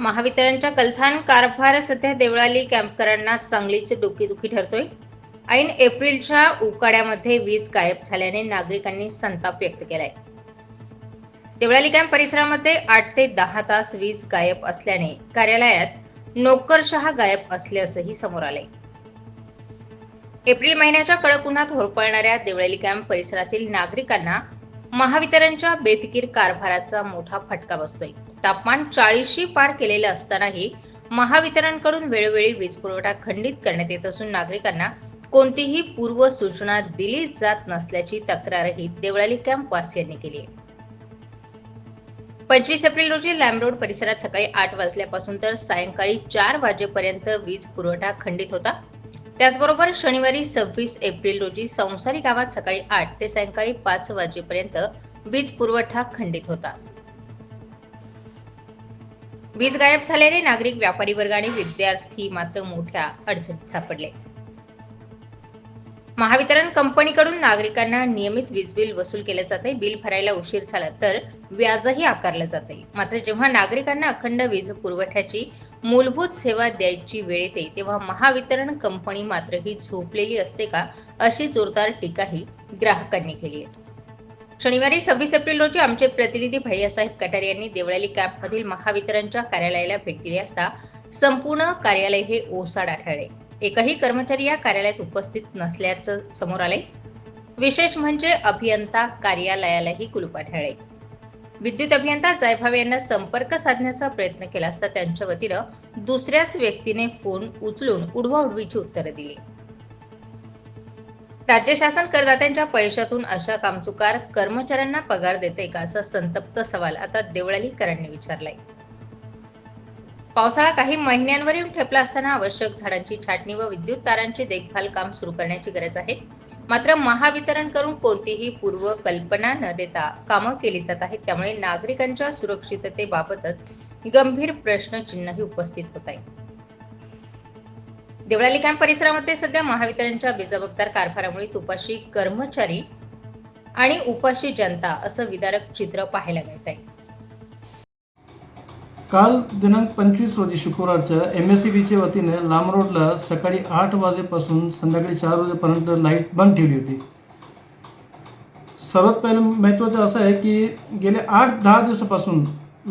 महावितरणच्या कलथान कारभार सध्या देवळाली कॅम्पकरांना चांगलीच डोकेदुखी ठरतोय. ऐन एप्रिलच्या उकाड्यामध्ये वीज गायब झाल्याने नागरिकांनी संताप व्यक्त केलाय. देवळाली कॅम्प परिसरामध्ये आठ ते दहा तास वीज गायब असल्याने कार्यालयात नोकरशहा गायब असल्याचंही समोर आलंय. एप्रिल महिन्याच्या कडक उन्हात होरपळणाऱ्या देवळाली कॅम्प परिसरातील नागरिकांना महावितरणच्या बेफिकीर कारभाराचा मोठा फटका बसतोय. तापमान चाळीसशी पार केलेलं असतानाही महावितरणकडून वेळोवेळी वीज पुरवठा खंडित करण्यात येत असून नागरिकांना कोणतीही पूर्व सूचना दिली जात नसल्याची तक्रारही देवळाली कॅम्प वासियांनी केली आहे. पंचवीस एप्रिल रोजी लॅमरोड परिसरात सकाळी आठ वाजल्यापासून तर सायंकाळी चार वाजेपर्यंत वीज पुरवठा खंडित होता. त्याचबरोबर शनिवारी सव्वीस एप्रिल रोजी संसारी गावात सकाळी आठ ते सायंकाळी पाच वाजेपर्यंत वीज पुरवठा खंडित होता. वीज गायब झाल्याने नागरिक व्यापारी वर्ग आणि विद्यार्थी मात्र मोठ्या अडचणीत सापडले. महावितरण कंपनीकडून नागरिकांना नियमित वीज बिल वसूल केलं जाते बिल भरायला उशीर झाला तर व्याजही आकारलं जाते मात्र जेव्हा नागरिकांना अखंड वीज पुरवठ्याची मूलभूत सेवा द्यायची वेळ येते तेव्हा महावितरण कंपनी मात्र ही झोपलेली असते का अशी जोरदार टीकाही ग्राहकांनी केली आहे. शनिवारी सव्वीस एप्रिल रोजी आमचे प्रतिनिधी भैयासाहेब कटारे यांनी देवळाली कॅम्पमधील महावितरणच्या कार्यालयाला भेट दिली असता संपूर्ण कार्यालय हे ओसाड आढळले. एकही कर्मचारी या कार्यालयात उपस्थित नसल्याचं समोर आले विशेष म्हणजे अभियंता कार्यालयालाही कुलूप विद्युत अभियंता जायभावे यांना संपर्क साधण्याचा प्रयत्न केला असता त्यांच्या वतीनं दुसऱ्याच व्यक्तीने फोन उचलून उडवाउडवीची उत्तरं दिली. राज्य शासन करदात्यांच्या पैशातून अशा कामचुकार कर्मचाऱ्यांना पगार देते का असा संतप्त सवाल आता देवळालीकरांनी विचारलाय. पावसाळा काही महिन्यांवरील ठेपला असताना आवश्यक झाडांची छाटणी व विद्युत तारांची देखभाल काम सुरू करण्याची गरज आहे. मात्र महावितरण करून कोणतीही पूर्व कल्पना न देता कामं केली जात आहेत. त्यामुळे नागरिकांच्या सुरक्षिततेबाबतच गंभीर प्रश्नचिन्हही उपस्थित होत आहे देवळाली कॅम्प परिसरामध्ये सध्या महावितरणच्या बेजबाबदार कारभारामुळे तुपाशी कर्मचारी आणि उपाशी जनता असं विदारक चित्र पाहायला मिळत आहे काल दिनांक पंचवीस रोजी शुक्रवारच्या एम एस सी बीच्या वतीने लांब रोडला सकाळी आठ वाजेपासून संध्याकाळी चार वाजेपर्यंत लाइट बंद ठेवली होती. सर्वात पहिलं महत्त्वाचं असं आहे की गेले आठ दहा दिवसापासून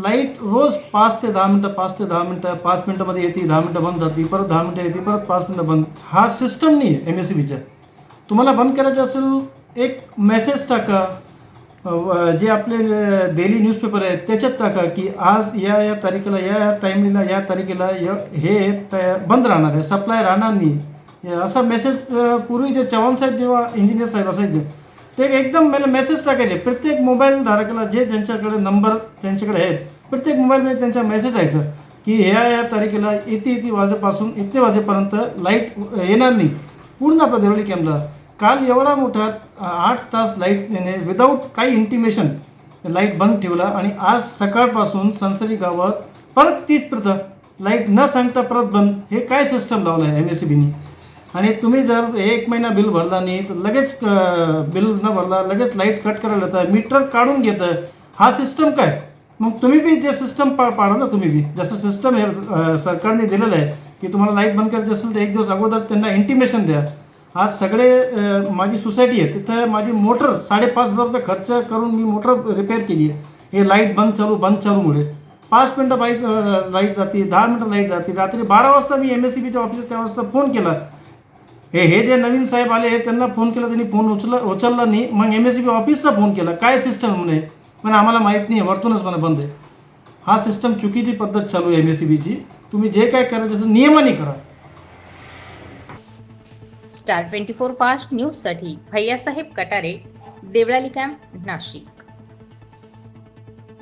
लाइट रोज पाच ते दहा मिनटं पाच ते दहा मिनटं पाच मिनटामध्ये येते दहा मिनटं बंद जाते परत दहा मिनटं येते परत पाच मिनटं बंद. हा सिस्टम नाही आहे एम एस सी बीच्या तुम्हाला बंद करायचं असेल एक मेसेज टाका. जे आपले डेली न्यूजपेपर आहेत त्याच्यात टाका की आज या या तारखेला या या टाईमला या तारखेला य हे बंद राहणार आहे सप्लाय राहणार नाही. असा मेसेज पूर्वी जे चव्हाण साहेब जेव्हा इंजिनियर साहेब असायचे ते एकदम मला मेसेज टाकायचे. प्रत्येक मोबाईल धारकाला जे त्यांच्याकडे नंबर त्यांच्याकडे आहेत प्रत्येक मोबाईलमध्ये त्यांचा मेसेज यायचा की ह्या या तारखेला इथे इथे वाजेपासून इतके वाजेपर्यंत लाइट येणार नाही. पूर्ण आपल्या देवळी कॅम्पला काल एवढा मोठा आठ तास लाइट देणे विदाऊट काही इंटिमेशन लाइट बंद ठेवला आणि आज सकाळपासून संसरी गावात परत तीच प्रथा लाइट न सांगता परत बंद हे काय सिस्टम लावलं आहे एम एस सी बीनी आणि तुम्ही जर एक महिना बिल भरला नाही तर लगेच बिल न भरला लगेच लाइट कट करायला येतं मीटर काढून घेतं. हा सिस्टम काय? मग तुम्ही बी जे सिस्टम पा पाडा ना तुम्ही बी. जसं सिस्टम हे सरकारने दिलेलं आहे की तुम्हाला लाइट बंद करायची असेल तर एक दिवस अगोदर त्यांना इंटिमेशन द्या. आज सगळे माझी सोसायटी आहे तिथं माझी मोटर साडेपाच हजार रुपये खर्च करून मी मोटर रिपेअर केली आहे. हे लाइट बंद चालू बंद चालूमुळे पाच मिनटं बाईक लाइट जाते दहा मिनटं लाइट जाते. रात्री बारा वाजता मी एम एस सी बीच्या ऑफिसात त्या वाजता फोन केला. हे हे जे नवीन साहेब आले हे त्यांना फोन केला त्यांनी फोन उचला उचलला नाही. मग एम एस सी बी ऑफिसचा फोन केला. काय सिस्टम म्हणे? पण आम्हाला माहीत नाही वरतूनच मला बंद आहे. हा सिस्टम चुकीची पद्धत चालू आहे एम एस सी बीची तुम्ही जे काय करायचं असेल नियमाने करा. स्टार ट्वेंटी फोर फास्ट न्यूजसाठी भैयासाहेब कटारे देवळाली कॅम्प नाशिक.